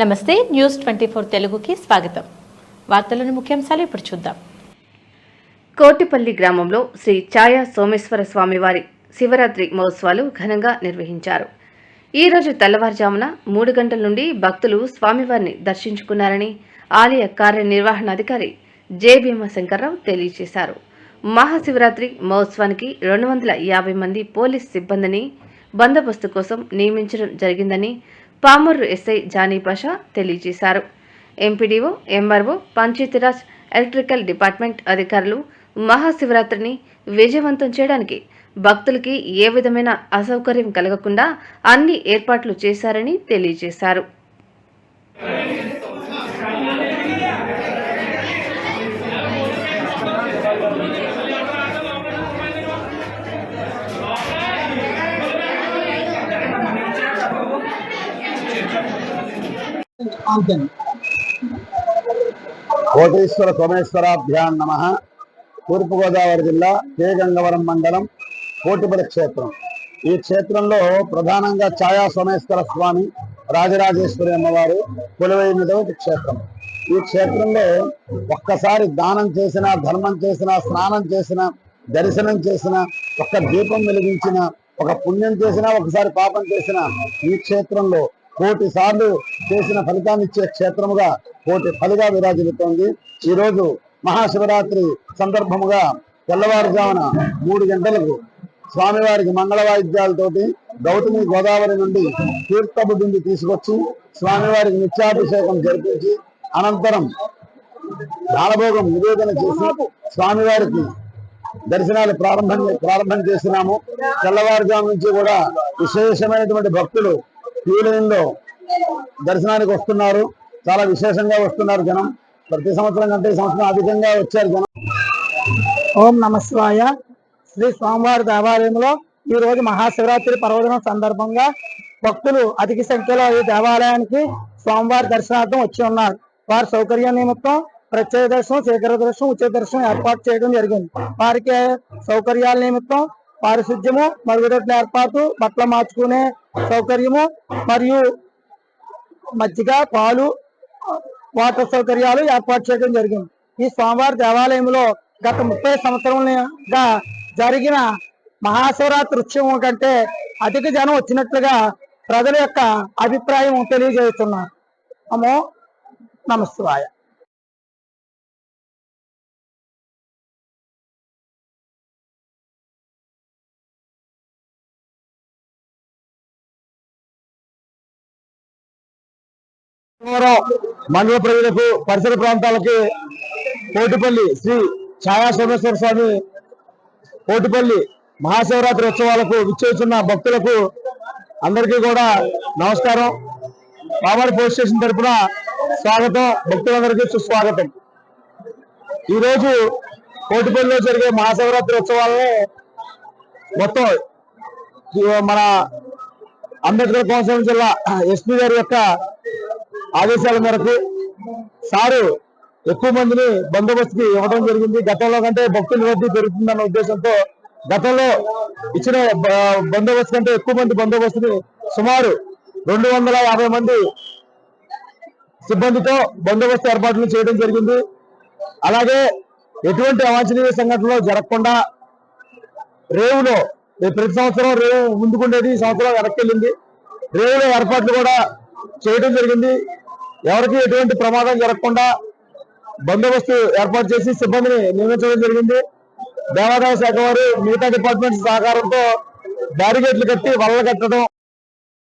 నమస్తే news twenty four తెలుగుకి స్వాగతం. వార్తలను ముఖ్యాంశాలు ఇప్పుడు చూద్దాం. కోటిపల్లి గ్రామంలో శ్రీ ఛాయా సోమేశ్వర స్వామివారి శివరాత్రి మహోత్సవాలు ఘనంగా నిర్వహించారు. ఈ రోజు తెల్లవారుజామున మూడు గంటల నుండి భక్తులు స్వామివారిని దర్శించుకున్నారని ఆలయ కార్యనిర్వహణాధికారి జె. భీమశంకర్రావు తెలియజేశారు. మహాశివరాత్రి మహోత్సవానికి రెండు వందల యాభై మంది పోలీస్ సిబ్బందిని బందోబస్తు కోసం నియమించడం జరిగిందని పామర్రు ఎస్ఐ జానీ పాషా తెలియజేశారు. MPDO MRO Panchayati Raj electrical department అధికారులు మహాశివరాత్రిని విజయవంతం చేయడానికి భక్తులకి ఏ విధమైన అసౌకర్యం కలగకుండా అన్ని ఏర్పాట్లు చేశారని తెలియజేశారు. కోటేశ్వర సోమేశ్వరాభ్యాం నమ. తూర్పుగోదావరి జిల్లా కే గంగవరం మండలం కోటిపల్లి క్షేత్రం. ఈ క్షేత్రంలో ప్రధానంగా ఛాయా సోమేశ్వర స్వామి రాజరాజేశ్వరి అమ్మవారు కొలువైనటువంటి క్షేత్రం. ఈ క్షేత్రంలో ఒక్కసారి దానం చేసిన ధర్మం చేసిన స్నానం చేసిన దర్శనం చేసిన ఒక్క దీపం వెలిగించిన ఒక పుణ్యం చేసినా ఒకసారి పాపం చేసిన ఈ క్షేత్రంలో కోటి సార్లు చేసిన ఫలితాన్ని ఇచ్చే క్షేత్రముగా కోటి ఫలిగా విరాజిల్లుతోంది. ఈరోజు మహాశివరాత్రి సందర్భముగా తెల్లవారుజామున మూడు గంటలకు స్వామివారికి మంగళ వాయిద్యాలతోటి గౌతమి గోదావరి నుండి తీర్థపు బిందు తీసుకొచ్చి స్వామివారికి నిత్యాభిషేకం జరిపించి అనంతరం బాలభోగం నివేదన చేసి స్వామివారికి దర్శనాలు ప్రారంభం ప్రారంభం చేసినాము తెల్లవారుజాము నుంచి కూడా విశేషమైనటువంటి భక్తులు క్యూ దర్శనానికి వస్తున్నారు. చాలా విశేషంగా వస్తున్నారు జనం. ప్రతి సంవత్సరం కంటే ఈ సంవత్సరం అధికంగా వచ్చారు జనం. ఓం నమస్వాయ శ్రీ స్వామివారి దేవాలయంలో ఈ రోజు మహాశివరాత్రి పర్వదినం సందర్భంగా భక్తులు అధిక సంఖ్యలో ఈ దేవాలయానికి స్వామివారి దర్శనార్థం వచ్చి ఉన్నారు. వారి సౌకర్యం నిమిత్తం ప్రత్యేక దర్శనం శీఘ్ర దర్శనం ఉచిత దర్శనం ఏర్పాటు చేయడం జరిగింది. వారికి సౌకర్యాల నిమిత్తం పారిశుద్ధ్యము మరుగుదొడ్ల ఏర్పాటు బట్టలు మార్చుకునే సౌకర్యము మరియు మజ్జిగ పాలు వాటర్ సౌకర్యాలు ఏర్పాటు చేయడం జరిగింది. ఈ స్వామివారి దేవాలయంలో గత ముప్పై సంవత్సరంగా జరిగిన మహాశివరాత్రి ఉత్సవం కంటే అధిక జనం వచ్చినట్లుగా ప్రజల యొక్క అభిప్రాయం తెలియజేస్తున్నారు. అమ్మో నమస్వాయ మండల ప్రజలకు పరిసర ప్రాంతాలకి కోటిపల్లి శ్రీ ఛాయా సోమేశ్వర స్వామి కోటిపల్లి మహాశివరాత్రి ఉత్సవాలకు విచ్చేస్తున్న భక్తులకు అందరికీ కూడా నమస్కారం. పామాడి పోలీస్ స్టేషన్ తరఫున స్వాగతం. భక్తులందరికీ సుస్వాగతం. ఈరోజు కోటిపల్లిలో జరిగే మహాశివరాత్రి ఉత్సవాలని మొత్తం ఈ మన అంబేద్కర్ కోనసీమ జిల్లా ఎస్పీ గారి యొక్క ఆదేశాల మేరకు సారు ఎక్కువ మందిని బందోబస్తుకి ఇవ్వడం జరిగింది. గతంలో కంటే భక్తుల రద్దీ పెరుగుతుందన్న ఉద్దేశంతో గతంలో ఇచ్చిన బందోబస్తు కంటే ఎక్కువ మంది బందోబస్తుని సుమారు రెండు వందల యాభై మంది సిబ్బందితో బందోబస్తు ఏర్పాట్లు చేయడం జరిగింది. అలాగే ఎటువంటి అవాంఛనీయ సంఘటనలు జరగకుండా రేవులో ప్రతి సంవత్సరం రేవు ముందుకుండేది ఈ సంవత్సరం వెనక్కి వెళ్ళింది. రేవుల ఏర్పాట్లు కూడా చేయడం జరిగింది. ఎవరికి ఎటువంటి ప్రమాదం జరగకుండా బందోబస్తు ఏర్పాటు చేసి సిబ్బందిని నియమించడం జరిగింది. దేవాదాయ శాఖ వారు మిగతా డిపార్ట్మెంట్స్ సహకారంతో బ్యారికేడ్లు కట్టి వలలు కట్టడం